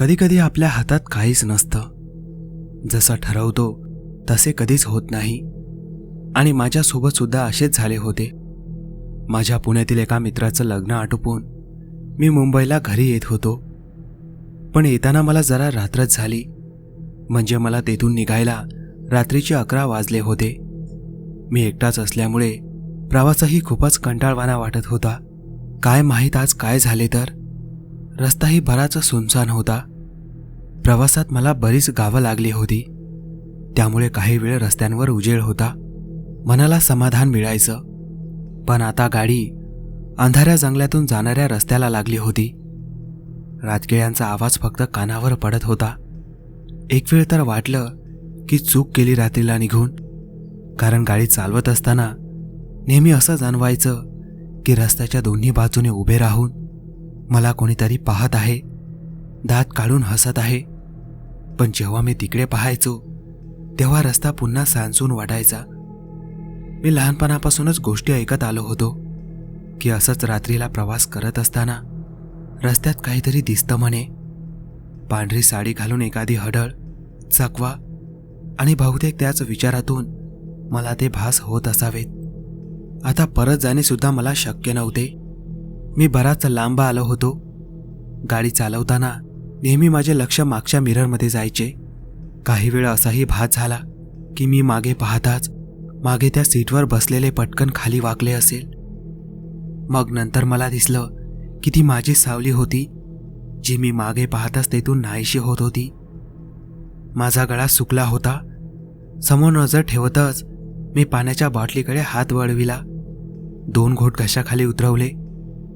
कधीकधी आपल्या हातात काहीच नसतं. जसं ठरवतो तसे कधीच होत नाही. आणि माझ्यासोबत सुद्धा असेच झाले होते. माझ्या पुण्यातील एका मित्राचं लग्न आटोपून मी मुंबईला घरी येत होतो. पण येताना मला जरा रात्रच झाली. म्हणजे मला तेथून निघायला रात्रीचे अकरा वाजले होते. मी एकटाच असल्यामुळे प्रवासही खूपच कंटाळवाना वाटत होता. काय माहीत आज काय झाले तर? रस्ताही बराच सुनसान होता. प्रवासात मला बरीच गावं लागली होती. त्यामुळे काही वेळ रस्त्यांवर उजेड होता. मनाला समाधान मिळायचं. पण आता गाडी अंधाऱ्या जंगलातून जाणाऱ्या रस्त्याला लागली होती. राजगिळ्यांचा आवाज फक्त कानावर पडत होता. एक वेळ तर वाटलं की चूक केली रात्रीला निघून. कारण गाडी चालवत असताना नेहमी असं जाणवायचं की रस्त्याच्या दोन्ही बाजूने उभे राहून मला कोणीतरी पाहत आहे. दात काढून हसत आहे. पण जेव्हा मी तिकडे पाहायचो तेव्हा रस्ता पुन्हा सांसून वाटायचा मी लहानपणापासूनच गोष्टी ऐकत आलो होतो की असंच रात्रीला प्रवास करत असताना रस्त्यात काहीतरी दिसतं म्हणे. पांढरी साडी घालून एखादी हडळ चकवा आणि बहुतेक त्याच विचारातून मला ते भास होत असावेत. आता परत जाणेसुद्धा मला शक्य नव्हते. मी बराच लांब आलो होतो. गाडी चालवताना नेहमी माझे लक्ष मागच्या मिररमध्ये जायचे. काही वेळ असाही भात झाला की मी मागे पाहताच मागे त्या सीटवर बसलेले पटकन खाली वाकले असेल. मग नंतर मला दिसलं की ती माझी सावली होती जी मी मागे पाहताच तेथून नाहीशी होत होती. माझा गळा सुकला होता. समोर नजर ठेवतच मी पाण्याच्या बाटलीकडे हात वळविला. दोन घोट घशाखाली उतरवले.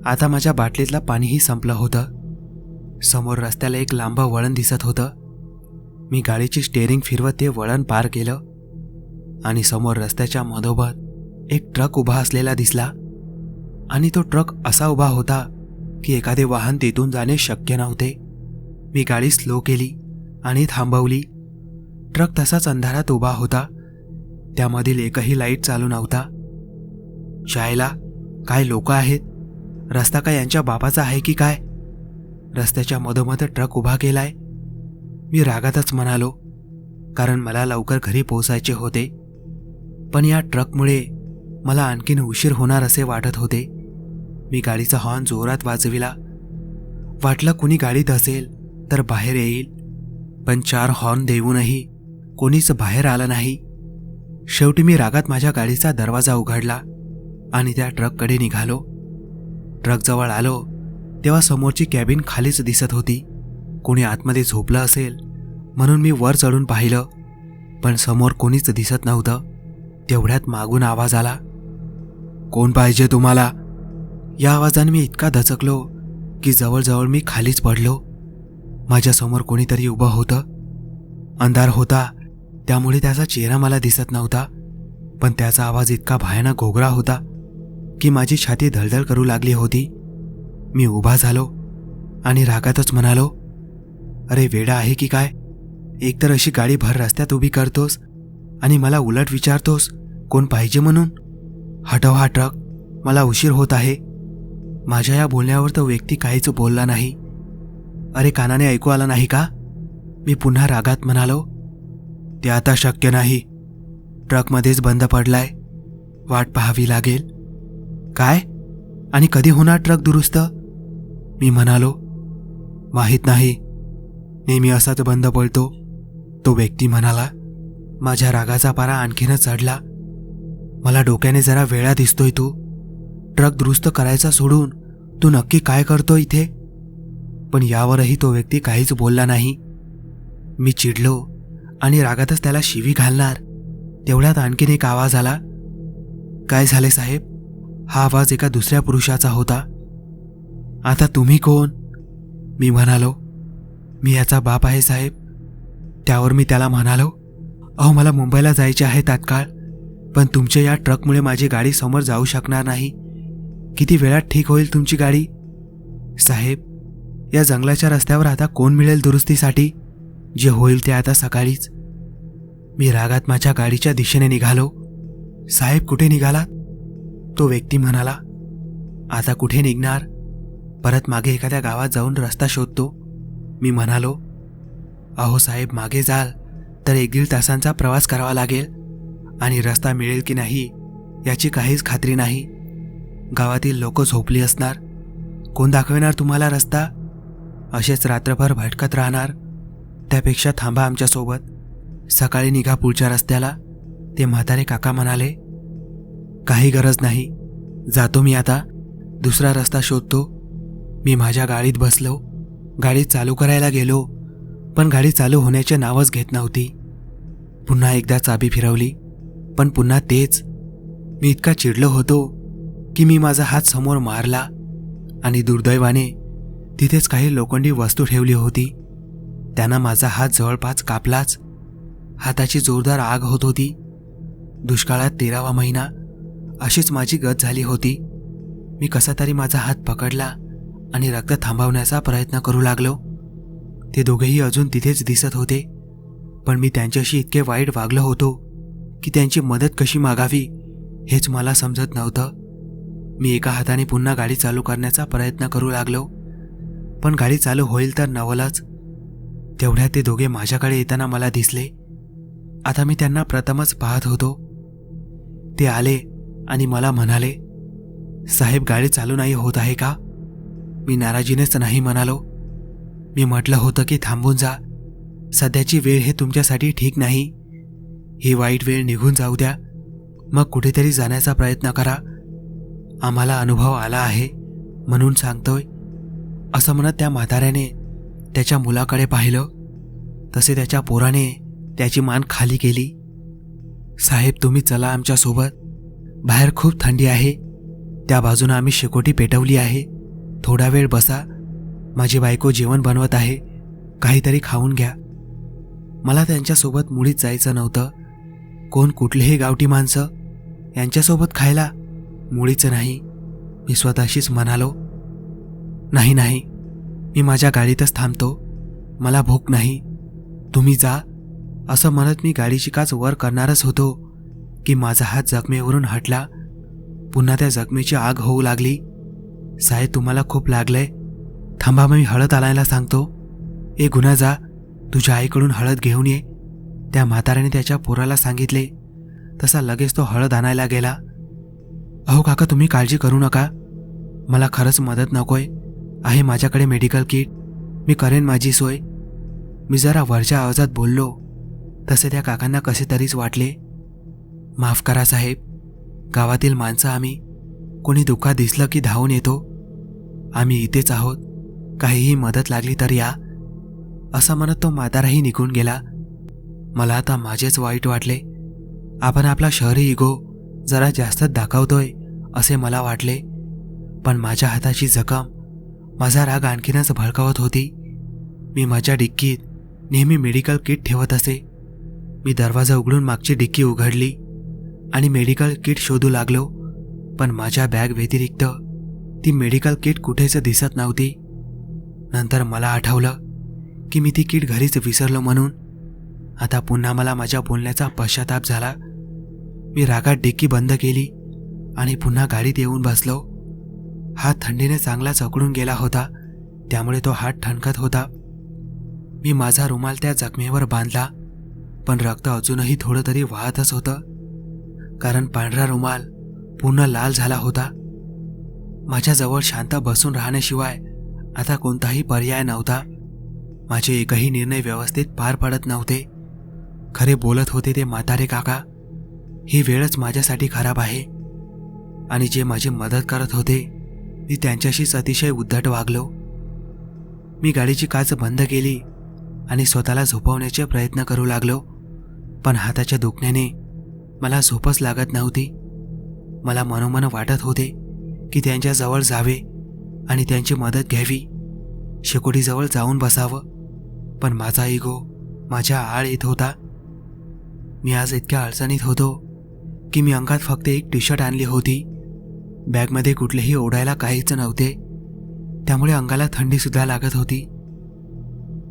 आता माझ्या बाटलीतलं पाणीही संपलं होतं. समोर रस्त्याला एक लांब वळण दिसत होतं. मी गाडीची स्टेअरिंग फिरवत ते वळण पार केलं आणि समोर रस्त्याच्या मधोमध एक ट्रक उभा असलेला दिसला. आणि तो ट्रक असा उभा होता की एखादे वाहन तिथून जाणे शक्य नव्हते. मी गाडी स्लो केली आणि थांबवली. ट्रक तसाच अंधारात उभा होता. त्यामधील एकही लाइट चालू नव्हता. शाळेला काय लोक आहेत? रस्ता काय यांच्या बापाचा आहे की काय? रस्त्याच्या मधोमध ट्रक उभा केलाय. मी रागातच म्हणालो कारण मला लवकर घरी पोहोचायचे होते. पण या ट्रकमुळे मला आणखीन उशीर होणार असे वाटत होते. मी गाडीचा हॉर्न जोरात वाजविला. वाटलं कुणी गाडीत असेल तर बाहेर येईल. पण चार हॉर्न देऊनही कोणीच बाहेर आलं नाही. शेवटी मी रागात माझ्या गाडीचा दरवाजा उघडला आणि त्या ट्रककडे निघालो. ट्रकजवळ आलो तेव्हा समोरची कॅबिन खालीच दिसत होती. कोणी आतमध्ये झोपलं असेल म्हणून मी वर चढून पाहिलं. पण समोर कोणीच दिसत नव्हतं. तेवढ्यात मागून आवाज आला. कोण पाहिजे तुम्हाला? या आवाजाने मी इतका दचकलो की जवळजवळ मी खालीच पडलो. माझ्यासमोर कोणीतरी उभं होतं. अंधार होता त्यामुळे त्याचा चेहरा मला दिसत नव्हता. पण त्याचा आवाज इतका भयानक घोगरा होता की माझी छाती धडधड करू लागली होती. मी उभा झालो आणि रागातच म्हणालो अरे वेडा आहे की काय? एकतर अशी गाडी भर रस्त्यात उभी करतोस आणि मला उलट विचारतोस कोण पाहिजे म्हणून? हटव हा ट्रक मला उशीर होत आहे. माझ्या या बोलण्यावर तो व्यक्ती काहीच बोलला नाही. अरे कानाने ऐकू आला नाही का? मी पुन्हा रागात म्हणालो ते आता शक्य नाही. ट्रकमध्येच बंद पडलाय. वाट पाहावी लागेल. काय? आणि कधी होणार ट्रक दुरुस्त? मी म्हणालो माहीत नाही. नेहमी असाच बंद पडतो. तो व्यक्ती म्हणाला माझ्या रागाचा पारा आणखीनच चढला. मला डोक्याने जरा वेळा दिसतोय तू. ट्रक दुरुस्त करायचा सोडून तू नक्की काय करतो इथे? पण यावरही तो व्यक्ती काहीच बोलला नाही. मी चिडलो आणि रागातच त्याला शिवी घालणार. तेवढ्यात आणखीन एक आवाज आला काय झाले साहेब? हा आवाज एका दुसऱ्या पुरुषाचा होता. आता तुम्ही कोण? मी म्हणालो मी याचा बाप आहे साहेब. त्यावर मी त्याला म्हणालो अहो मला मुंबईला जायचे आहे तात्काळ पण तुमच्या या ट्रकमुळे माझी गाडी समोर जाऊ शकणार नाही. किती वेळात ठीक होईल तुमची गाडी? साहेब या जंगलाच्या रस्त्यावर आता कोण मिळेल दुरुस्तीसाठी? जे होईल ते आता सकाळीच. मी रागात माझ्या गाडीच्या दिशेने निघालो. साहेब कुठे निघालात? तो व्यक्ती म्हणाला आता कुठे निघणार? परत मागे एखाद्या गावात जाऊन रस्ता शोधतो. मी म्हणालो अहो साहेब मागे जाल तर एक दीड तासांचा प्रवास करावा लागेल आणि रस्ता मिळेल की नाही याची काहीच खात्री नाही. गावातील लोक झोपली असणार. कोण दाखविणार तुम्हाला रस्ता? असेच रात्रभर भटकत राहणार. त्यापेक्षा थांबा आमच्यासोबत. सकाळी निघा पुढच्या रस्त्याला. ते म्हातारे काका म्हणाले काही गरज नाही. जातो मी आता. दुसरा रस्ता शोधतो. मी माझ्या गाडीत बसलो. गाडी चालू करायला गेलो पण गाडी चालू होण्याचे नावच घेत नव्हती. पुन्हा एकदा चाबी फिरवली पण पुन्हा तेच. मी इतका चिडलो होतो की मी माझा हात समोर मारला आणि दुर्दैवाने तिथेच काही लोखंडी वस्तू ठेवली होती. त्यानं माझा हात जवळपास कापलाच. हाताची जोरदार आग होत होती. दुष्काळात तेरावा महिना अशीच माझी गत झाली होती. मी कसा तरी माझा हात पकडला. आणि रक्त थांबवण्याचा प्रयत्न करू लागलो. ते दोघेही अजून तिथेच दिसत होते. पण मी त्यांच्याशी इतके वाईट वागलो होतो की त्यांची मदत कशी मागावी हेच मला समजत नव्हतं. मी एका हाताने पुन्हा गाडी चालू करण्याचा प्रयत्न करू लागलो. पण गाडी चालू होईल तर नवलच. तेवढ्यात ते दोघे माझ्याकडे येताना मला दिसले. आता मी त्यांना प्रथमच पाहत होतो. ते आले आणि मला म्हणाले साहेब गाडी चालू नाही होत आहे का? मी नाराजीनेच नाही म्हणालो. मी म्हटलं होतं की थांबून जा. सध्याची वेळ हे तुमच्यासाठी ठीक नाही. ही वाईट वेळ निघून जाऊ द्या. मग कुठेतरी जाण्याचा प्रयत्न करा. आम्हाला अनुभव आला आहे म्हणून सांगतोय. असं म्हणत त्या म्हाताऱ्याने त्याच्या मुलाकडे पाहिलं. तसे त्याच्या पोराने त्याची मान खाली केली. साहेब तुम्ही चला आमच्यासोबत. बाहेर खूप थंडी आहे. त्या बाजूनं आम्ही शेकोटी पेटवली आहे. थोडा वेळ बसा. माझी बायको जेवण बनवत आहे. काहीतरी खाऊन घ्या. मला त्यांच्यासोबत मुळीच जायचं नव्हतं. कोण कुठलेही गावठी माणसं यांच्यासोबत खायला मुळीच नाही. मी स्वतःशीच म्हणालो नाही नाही. मी माझ्या गाडीतच थांबतो. मला भूक नाही. तुम्ही जा. असं म्हणत मी गाडीची काच वर करणारच होतो की माझा हात जखमेवरून हटला. पुन्हा त्या जखमेची आग होऊ लागली. साहेब तुम्हाला खूप लागलंय. थांबा मी हळद आणायला सांगतो. ए गुन्हा जा. तुझ्या आईकडून हळद घेऊन ये. त्या म्हाताऱ्याने त्याच्या पोराला सांगितले. तसा लगेच तो हळद आणायला गेला. अहो काका तुम्ही काळजी करू नका. मला खरंच मदत नकोय. आहे माझ्याकडे मेडिकल किट. मी करेन माझी सोय. मी जरा वरच्या आवाजात बोललो. तसे त्या काकांना कसे तरीच वाटले. माफ करा साहेब. गावातील माणसं आम्ही. कोणी दुःखा दिसलं की धावून येतो? आम्ही इथेच आहोत. काहीही मदत लागली तर या. असं म्हणत तो म्हाताराही निघून गेला. मला आता माझेच वाईट वाटले. आपण आपला शहरी इगो जरा जास्तच दाखवतोय असे मला वाटले. पण माझ्या हाताची जखम माझा राग आणखीनच भडकावत होती. मी माझ्या डिक्कीत नेहमी मेडिकल किट ठेवत असे. मी दरवाजा उघडून मागची डिक्की उघडली आणि मेडिकल किट शोधू लागलो. पण माझ्या बॅग व्यतिरिक्त ती मेडिकल किट कुठेच दिसत नव्हती. नंतर मला आठवलं की मी ती किट घरीच विसरलो म्हणून. आता पुन्हा मला माझ्या बोलण्याचा पश्चाताप झाला. मी रागात डिक्की बंद केली आणि पुन्हा गाडीत येऊन बसलो. हात थंडीने चांगला चकडून गेला होता. त्यामुळे तो हात ठणकत होता. मी माझा रुमाल त्या जखमेवर बांधला पण रक्त अजूनही थोडं तरी वाहतच होतं. कारण पांढरा रुमाल पूर्ण लाल झाला होता. माझ्याजवळ शांत बसून राहण्याशिवाय आता कोणताही पर्याय नव्हता. माझे एकही निर्णय व्यवस्थित पार पडत नव्हते. खरे बोलत होते ते म्हातारे काका ही वेळच माझ्यासाठी खराब आहे. आणि जे माझी मदत करत होते मी त्यांच्याशीच अतिशय उद्धट वागलो. मी गाडीची काच बंद केली आणि स्वतःला झोपवण्याचे प्रयत्न करू लागलो. पण हाताच्या दुखण्याने मला झोपच लागत नव्हती. मला मनोमन वाटत होते की त्यांच्याजवळ जावे आणि त्यांची मदत घ्यावी. शेकोटीजवळ जाऊन बसावं. पण माझा इगो माझ्या आळ येत होता. मी आज इतक्या अडचणीत होतो की मी अंगात फक्त एक टी शर्ट आणली होती. बॅगमध्ये कुठलेही ओढायला काहीच नव्हते. त्यामुळे अंगाला थंडीसुद्धा लागत होती.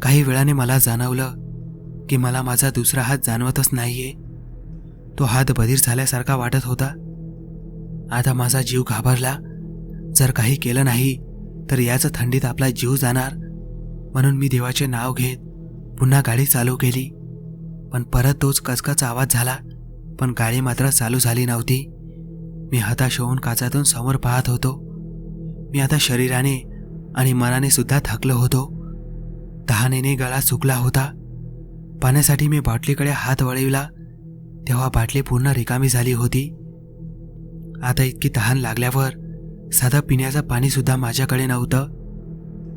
काही वेळाने मला जाणवलं की मला माझा दुसरा हात जाणवतच नाहीये. तो हात बधीर झाल्यासारखा वाटत होता. आता माझा जीव घाबरला. जर काही केलं नाही तर याचं थंडीत आपला जीव जाणार. म्हणून मी देवाचे नाव घेत पुन्हा गाडी चालू केली. पण परत तोच कचकच आवाज झाला पण गाडी मात्र चालू झाली नव्हती. मी हताश होऊन काचातून समोर पाहत होतो. मी आता शरीराने आणि मनाने सुद्धा थकलो होतो. तहानेने गळा सुकला होता. पाण्यासाठी मी बाटलीकडे हात वळविला. तेव्हा बाटली पूर्ण रिकामी झाली होती. आता इतकी तहान लागल्यावर साधं पिण्याचं पाणीसुद्धा माझ्याकडे नव्हतं.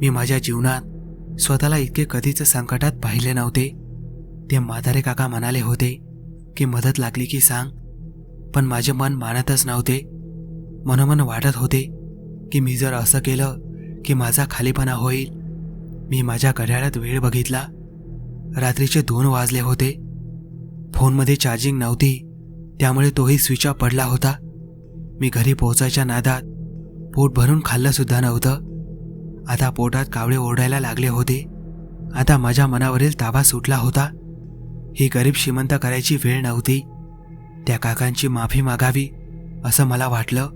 मी माझ्या जीवनात स्वतःला इतके कधीच संकटात पाहिले नव्हते. ते म्हातारे काका म्हणाले होते की मदत लागली की सांग पण माझे मन मानतच नव्हते. मनोमन वाटत होते की मी जर असं केलं की माझा खालीपणा होईल. मी माझ्या घड्याळात वेळ बघितला. रात्रीचे दोन वाजले होते. फोनमध्ये चार्जिंग नव्हती त्यामुळे तोही स्विच ऑफ पडला होता. मी घरी पोहोचायच्या नादात पोट भरून खाल्लं सुद्धा नव्हतं. आता पोटात कावळे ओरडायला लागले होते. आता माझ्या मनावरील ताबा सुटला होता. ही गरीब श्रीमंत करायची वेळ नव्हती. त्या काकांची माफी मागावी असं मला वाटलं.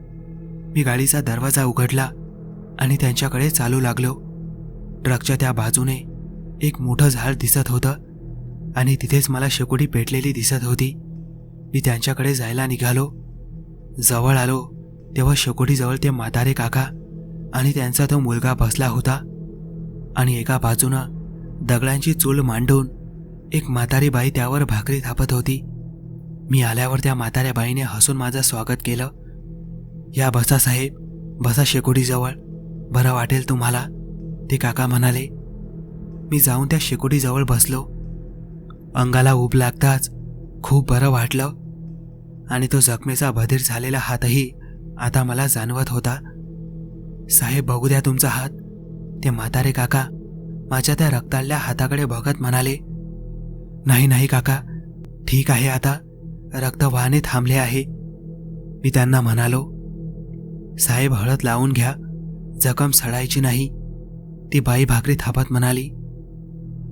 मी गाडीचा दरवाजा उघडला आणि त्यांच्याकडे चालू लागलो. ट्रकच्या त्या बाजूने एक मोठं झाड दिसत होतं आणि तिथेच मला शेकोटी पेटलेली दिसत होती. मी त्यांच्याकडे जायला निघालो. जवळ आलो तेव्हा शेकोटीजवळ ते म्हातारे काका आणि त्यांचा तो मुलगा बसला होता. आणि एका बाजूनं दगडांची चूल मांडून एक म्हातारी बाई त्यावर भाकरी थापत होती. मी आल्यावर त्या म्हाताऱ्या बाईने हसून माझं स्वागत केलं. या बसा साहेब बसा शेकोटीजवळ बरं वाटेल तुम्हाला ते काका म्हणाले. मी जाऊन त्या शेकोटीजवळ बसलो. अंगाला ऊब लागताच खूप बरं वाटलं. आणि तो जखमेचा बधीर झालेला हातही आता मला जाणवत होता. साहेब बघू द्या तुमचा हात. ते म्हातारे काका माझ्या त्या रक्ताळल्या हाताकडे बघत म्हणाले नाही नाही काका ठीक आहे आता. रक्त वाहने थांबले आहे. मी त्यांना म्हणालो साहेब हळद लावून घ्या. जखम सडायची नाही. ती बाई भाकरी थापत म्हणाली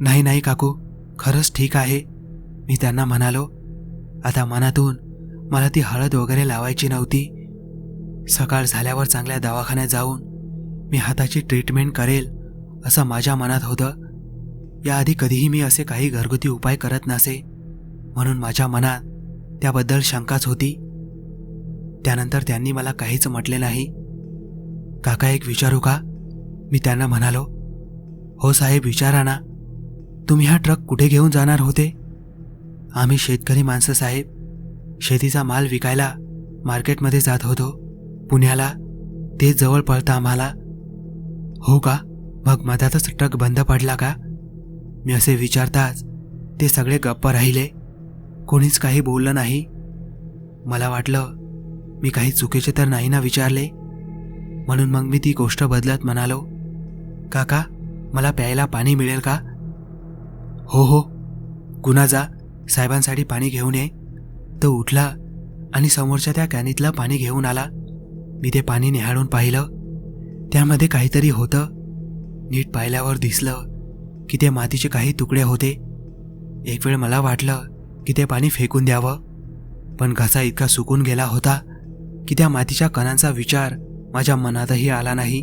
नाही नाही काकू खरंच ठीक आहे. मी त्यांना म्हणालो आता मनातून मला ती हळद वगैरे लावायची नव्हती. सकाळ झाल्यावर चांगल्या दवाखान्यात जाऊन मी हाताची ट्रीटमेंट करेल असं माझ्या मनात होतं. याआधी कधीही मी असे काही घरगुती उपाय करत नसे म्हणून माझ्या मनात त्याबद्दल शंकाच होती. त्यानंतर त्यांनी मला काहीच म्हटले नाही. काका एक विचारू का? मी त्यांना म्हणालो. हो साहेब विचारा ना. तुम्ही हा ट्रक कुठे घेऊन जाणार होते? आम्ही शेतकरी माणसं साहेब. शेतीचा माल विकायला मार्केटमध्ये जात होतो. पुण्याला ते जवळ पडतं आम्हाला हो का? मग मधातच ट्रक बंद पडला का? मी असे विचारताच ते सगळे गप्प राहिले. कोणीच काही बोललं नाही. मला वाटलं मी काही चुकीचे तर नाही ना विचारले? म्हणून मग मी ती गोष्ट बदलत म्हणालो काका मला प्यायला पाणी मिळेल का? हो हो. गुन्हा जा. साहेबांसाठी पाणी घेऊन ये. तो उठला आणि समोरच्या त्या कॅनीतलं पाणी घेऊन आला. मी ते पाणी निहाळून पाहिलं. त्यामध्ये काहीतरी होतं. नीट पाहिल्यावर दिसलं की ते मातीचे काही तुकडे होते. एक वेळ मला वाटलं की ते पाणी फेकून द्यावं. पण घसा इतका सुकून गेला होता की त्या मातीच्या कणांचा विचार माझ्या मनातही आला नाही.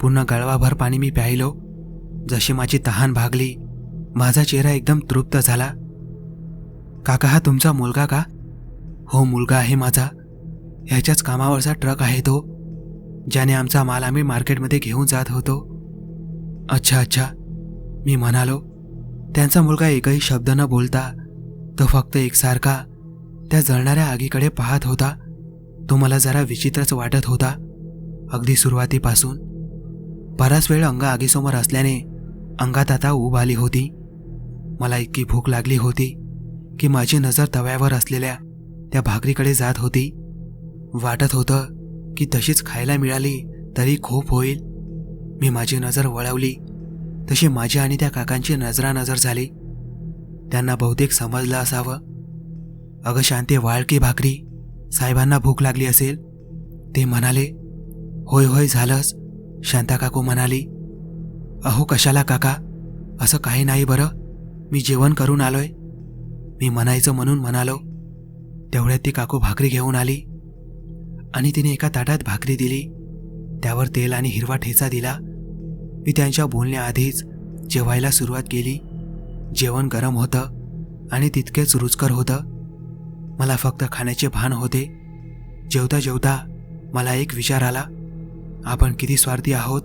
पूर्ण गळवाभर पाणी मी प्यायलो. जशी माझी तहान भागली माझा चेहरा एकदम तृप्त झाला. काका हा तुमचा मुलगा का? हो मुलगा आहे माझा. ह्याच्याच कामावरचा ट्रक आहे तो ज्याने आमचा माल आम्ही मार्केटमध्ये घेऊन जात होतो. अच्छा अच्छा. मी म्हणालो त्यांचा मुलगा एकही शब्द न बोलता तो फक्त एकसारखा त्या जळणाऱ्या आगीकडे पाहत होता. तो मला जरा विचित्रच वाटत होता अगदी सुरुवातीपासून. बराच वेळ अंग आगीसमोर असल्याने अंगात आता ऊब आली होती. मला इतकी भूक लागली होती. की माझी नजर तव्यावर असलेल्या त्या भाकरीकडे जात होती. वाटत होतं की तशीच खायला मिळाली तरी खूप होईल. मी माझी नजर वळवली. तशी माझी आणि त्या काकांची नजरानजर झाली. त्यांना बहुतेक समजलं असावं. अगं शांती वाळकी भाकरी? साहेबांना भूक लागली असेल? ते म्हणाले होय होय झालंच शांता काकू म्हणाली. अहो कशाला काका? असं काही नाही बरं. मी जेवण करून आलोय. मी म्हणायचं म्हणून म्हणालो. तेवढ्यात ती काकू भाकरी घेऊन आली. आणि तिने एका ताटात भाकरी दिली. त्यावर तेल आणि हिरवा ठेचा दिला. मी त्यांच्या बोलण्याआधीच जेवायला सुरुवात केली. जेवण गरम होतं आणि तितकेच रुचकर होतं. मला फक्त खाण्याचे भान होते. जेवता जेवता मला एक विचार आला. आपण किती स्वार्थी आहोत?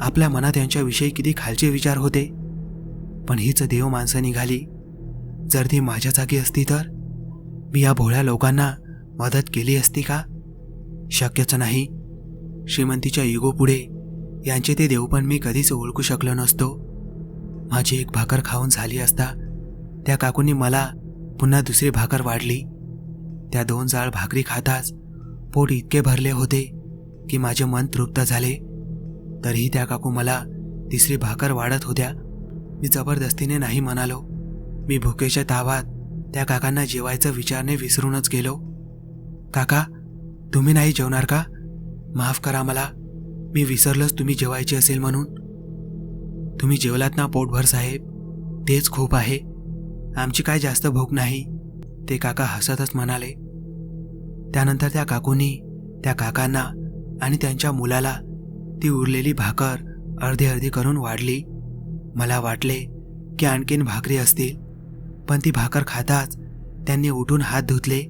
आपल्या मनात यांच्याविषयी किती खालचे विचार होते? पण हीच देव माणसं निघाली. जर ती माझ्या जागी असती तर? मी या भोळ्या लोकांना मदत केली असती का? शक्यच नाही. श्रीमंतीच्या इगो यांचे ते देव पण मी कधीच ओळखू शकलो नसतो. माझी एक भाकर खाऊन झाली असता त्या काकूंनी मला पुन्हा दुसरी भाकर वाढली. त्या दोन जाळ भाकरी खाताच पोट इतके भरले होते की माझे मन तृप्त झाले. तरीही त्या काकू मला तिसरी भाकर वाढत होत्या. मी जबरदस्तीने नाही म्हणालो. मी भुकेच्या तावात त्या काकांना जेवायचं विचारणे विसरूनच गेलो. काका तुम्ही नाही जेवणार का? माफ करा मला. मी विसरलोच तुम्ही जेवायचे असेल म्हणून. तुम्ही जेवलात ना पोटभर साहेब. तेच खूप आहे. आमची काय जास्त भूक नाही. ते काका हसतच म्हणाले. त्यानंतर त्या काकूंनी त्या काकांना आणि त्यांच्या मुलाला ती उरलेली भाकर अर्धी अर्धी करून वाढली. मला वाटले की आणखीन भाकरी असतील. पण ती भाकर खाताच त्यांनी उठून हात धुतले.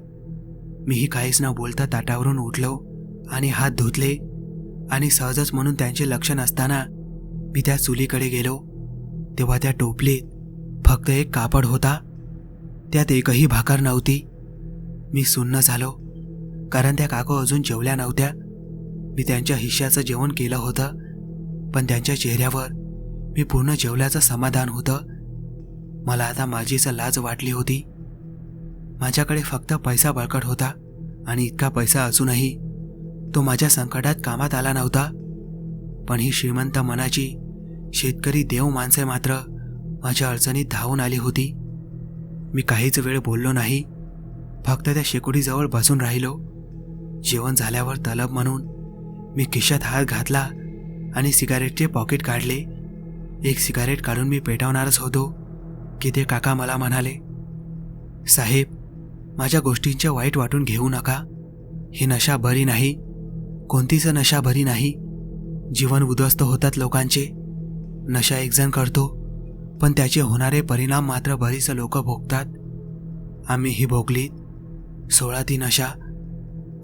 मीही काहीच न बोलता ताटावरून उठलो आणि हात धुतले आणि सहजच म्हणून त्यांचे लक्ष नसताना मी त्या चुलीकडे गेलो. तेव्हा त्या टोपलीत फक्त एक कापड होता. त्यात एकही भाकर नव्हती. मी सुन्न झालो कारण त्या काकू अजून जेवल्या नव्हत्या. मी त्यांच्या हिश्श्याचं जेवण केलं होतं पण त्यांच्या चेहऱ्यावर मी पूर्ण जेवल्याचं समाधान होतं. मला आता माझीच लाज वाटली होती. माझ्याकडे फक्त पैसा बळकट होता आणि इतका पैसा असूनही तो माझ्या संकटात कामात आला नव्हता. पण ही श्रीमंत मनाची शेतकरी देव माणसे मात्र माझ्या अडचणीत धावून आली होती. मी काहीच वेळ बोललो नाही फक्त त्या शेकोटीजवळ बसून राहिलो. जेवण झाल्यावर तलब म्हणून मी खिशात हात घातला आणि सिगारेटचे पॉकेट काढले. एक सिगारेट काढून मी पेटवणारच होतो. की ते काका मला म्हणाले साहेब माझ्या गोष्टींचे वाईट वाटून घेऊ नका. ही नशा बरी नाही कोणतीच नशा बरी नाही. जीवन उद्ध्वस्त होतात लोकांचे. नशा एकजण करतो पण त्याचे होणारे परिणाम मात्र बरीच लोक भोगतात. आम्ही ही भोगलीत सोळा ती नशा.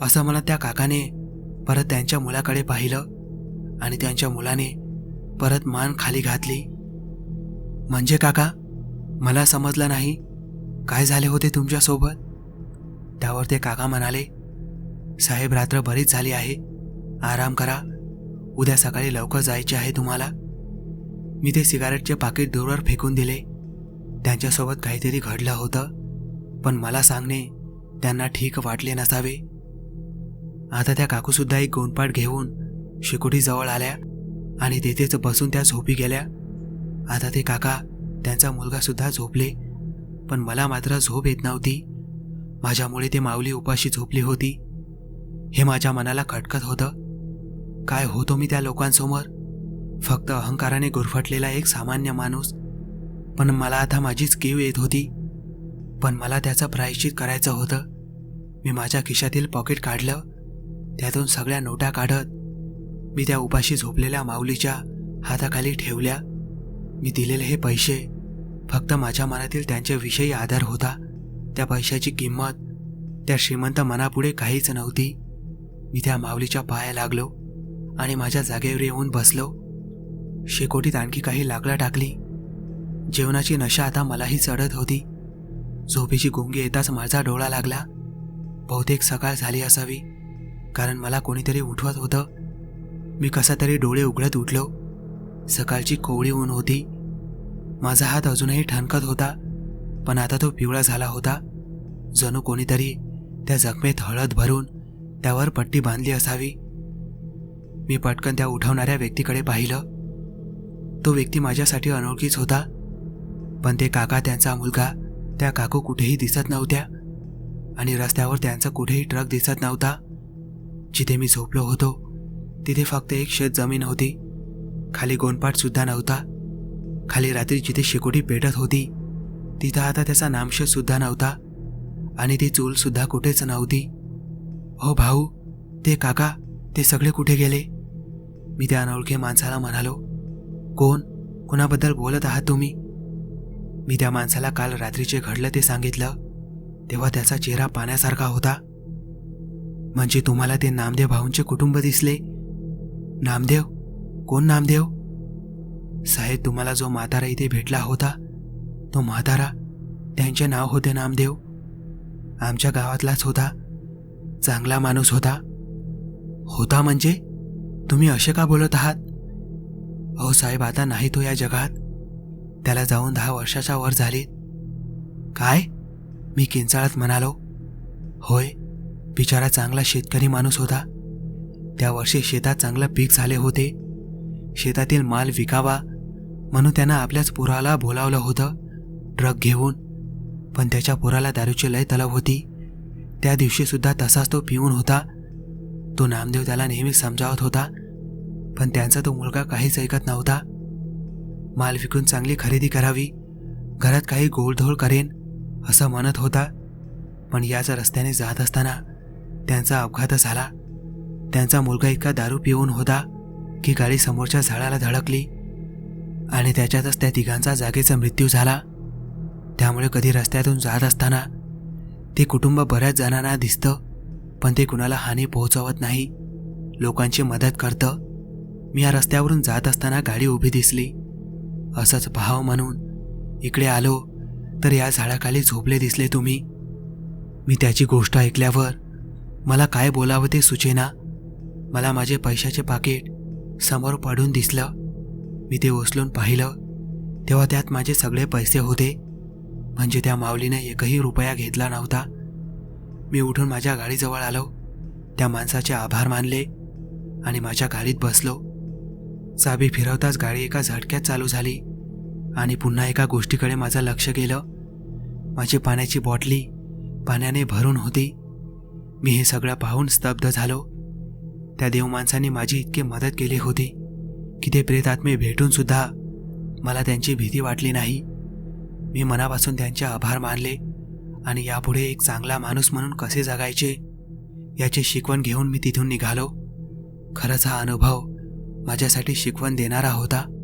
असं मला त्या काकाने परत त्यांच्या मुलाकडे पाहिलं आणि त्यांच्या मुलाने परत मान खाली घातली. म्हणजे काका मला समजलं नाही. काय झाले होते तुमच्यासोबत? त्यावर ते काका म्हणाले साहेब रात्र बरीच झाली आहे. आराम करा. उद्या सकाळी लवकर जायचे आहे तुम्हाला. मी ते सिगारेटचे पाकिट दूरवर फेकून दिले. त्यांच्यासोबत काहीतरी घडलं होतं पण मला सांगणे त्यांना ठीक वाटले नसावे. आता त्या काकूसुद्धा एक गोंडपाट घेऊन शिकोटीजवळ आल्या आणि तेथेच बसून त्या झोपी गेल्या. आता ते काका त्यांचा मुलगासुद्धा झोपले. पण मला मात्र झोप येत नव्हती. माझ्यामुळे ते माऊली उपाशी झोपली होती. हे माझ्या मनाला खटकत होतं. काय होतो मी त्या लोकांसमोर? फक्त अहंकाराने गुरफटलेला एक सामान्य माणूस. पण मला आता माझीच कीव येत होती. पण मला त्याचं प्रायश्चित करायचं होतं. मी माझ्या खिशातील पॉकेट काढलं. त्यातून सगळ्या नोटा काढत. मी त्या उपाशी झोपलेल्या माऊलीच्या हाताखाली ठेवल्या. मी दिलेले हे पैसे फक्त माझ्या मनातील त्यांच्याविषयी आधार होता. त्या पैशाची किंमत त्या श्रीमंत मनापुढे काहीच नव्हती. मी त्या माऊलीच्या पाया लागलो आणि माझ्या जागेवर येऊन बसलो. शेकोटीत आणखी काही लाकडं टाकली. जेवणाची नशा आता मलाही चढत होती. झोपेची गुंगी येताच माझा डोळा लागला. बहुतेक सकाळ झाली असावी कारण मला कोणीतरी उठवत होतं. मी कसा तरी डोळे उघडत उठलो. सकाळची कोवळी ऊन होती. माझा हात अजूनही ठणकत होता पण आता तो पिवळा झाला होता. जणू कोणीतरी त्या जखमेत हळद भरून त्यावर पट्टी बांधली असावी. मी पटकन त्या उठवणाऱ्या व्यक्तीकडे पाहिलं. तो व्यक्ती माझ्यासाठी अनोळखीच होता पण ते काका त्यांचा मुलगा त्या काकू कुठेही दिसत नव्हत्या आणि रस्त्यावर त्यांचा कुठेही ट्रक दिसत नव्हता. जिथे मी झोपलो होतो तिथे फक्त एक शेत जमीन होती. खाली गोंडपाटसुद्धा नव्हता. खाली रात्री जिथे शेकोटी पेटत होती तिथं आता त्याचा नामशेष सुद्धा नव्हता आणि ती चूल सुद्धा कुठेच नव्हती. हो भाऊ ते काका ते सगळे कुठे गेले? मी त्या अनोळखी माणसाला म्हणालो. कोण? कुणाबद्दल बोलत आहात तुम्ही? मी त्या माणसाला काल रात्रीचे घडलं ते सांगितलं तेव्हा त्याचा चेहरा पाण्यासारखा होता. म्हणजे तुम्हाला ते नामदेव भाऊंचे कुटुंब दिसले? नामदेव? कोण नामदेव? साहेब तुम्हाला जो म्हातारा इथे भेटला होता तो म्हातारा त्यांचे नाव होते नामदेव. आमच्या गावातलाच होता चांगला माणूस होता. होता म्हणजे तुम्ही असे का बोलत आहात? अहो साहेब आता नाही तो या जगात. त्याला जाऊन दहा वर्षाच्या वर झाले काय? मी किंचाळत म्हणालो. होय बिचारा चांगला शेतकरी माणूस होता. त्या वर्षी शेतात चांगलं पीक झाले होते. शेतातील माल विकावा म्हणून त्यानं आपल्याच पुराला बोलावलं होतं ट्रक घेऊन. पण त्याच्या पुराला दारूची लय तलब होती. त्या दिवशी सुद्धा तसाच तो पिऊन होता. तो नामदेव त्याला नेहमी समजावत होता. पण त्यांचा तो मुलगा काहीच ऐकत नव्हता. माल विकून चांगली खरेदी करावी घरात काही गोळधोळ करेन असं म्हणत होता. पण याच रस्त्याने जात असताना त्यांचा अपघात झाला. त्यांचा मुलगा इतका दारू पिऊन होता की गाडी समोरच्या झाडाला धडकली. आणि त्याच्यातच त्या तिघांचा जागेचा मृत्यू झाला. त्यामुळे कधी रस्त्यातून जात असताना ते कुटुंब बऱ्याच जणांना दिसतं पण ते कुणाला हानी पोहोचवत नाही. लोकांची मदत करतं. मी या रस्त्यावरून जात असताना गाडी उभी दिसली. असंच भाव म्हणून इकडे आलो तर या झाडाखाली झोपले दिसले तुम्ही. मी त्याची गोष्ट ऐकल्यावर मला काय बोलावं ते सुचेना. मला माझे पैशाचे पाकिट समोर पडून दिसलं. मी ते उचलून पाहिलं. तेव्हा त्यात माझे सगळे पैसे होते. म्हणजे त्या माऊलीने एकही रुपया घेतला नव्हता. मी उठून माझ्या गाडीजवळ आलो. त्या माणसाचे आभार मानले आणि माझ्या गाडीत बसलो. चाबी फिरवताच गाडी एका झटक्यात चालू झाली आणि पुन्हा एका गोष्टीकडे माझं लक्ष गेलं. माझी पाण्याची बॉटली पाण्याने भरून होती. मी हे सगळं पाहून स्तब्ध झालो. त्या देवमाणसाने माझी इतकी मदत केली होती. की ते प्रेतात्मे भेटून सुद्धा मला त्यांची भीती वाटली नाही. मी मनापासून त्यांचे आभार मानले आणि यापुढे एक चांगला माणूस म्हणून कसे जगायचे याची शिकवण घेऊन मी तिथून निघालो. खरंच हा अनुभव माझ्यासाठी शिकवण देणारा होता.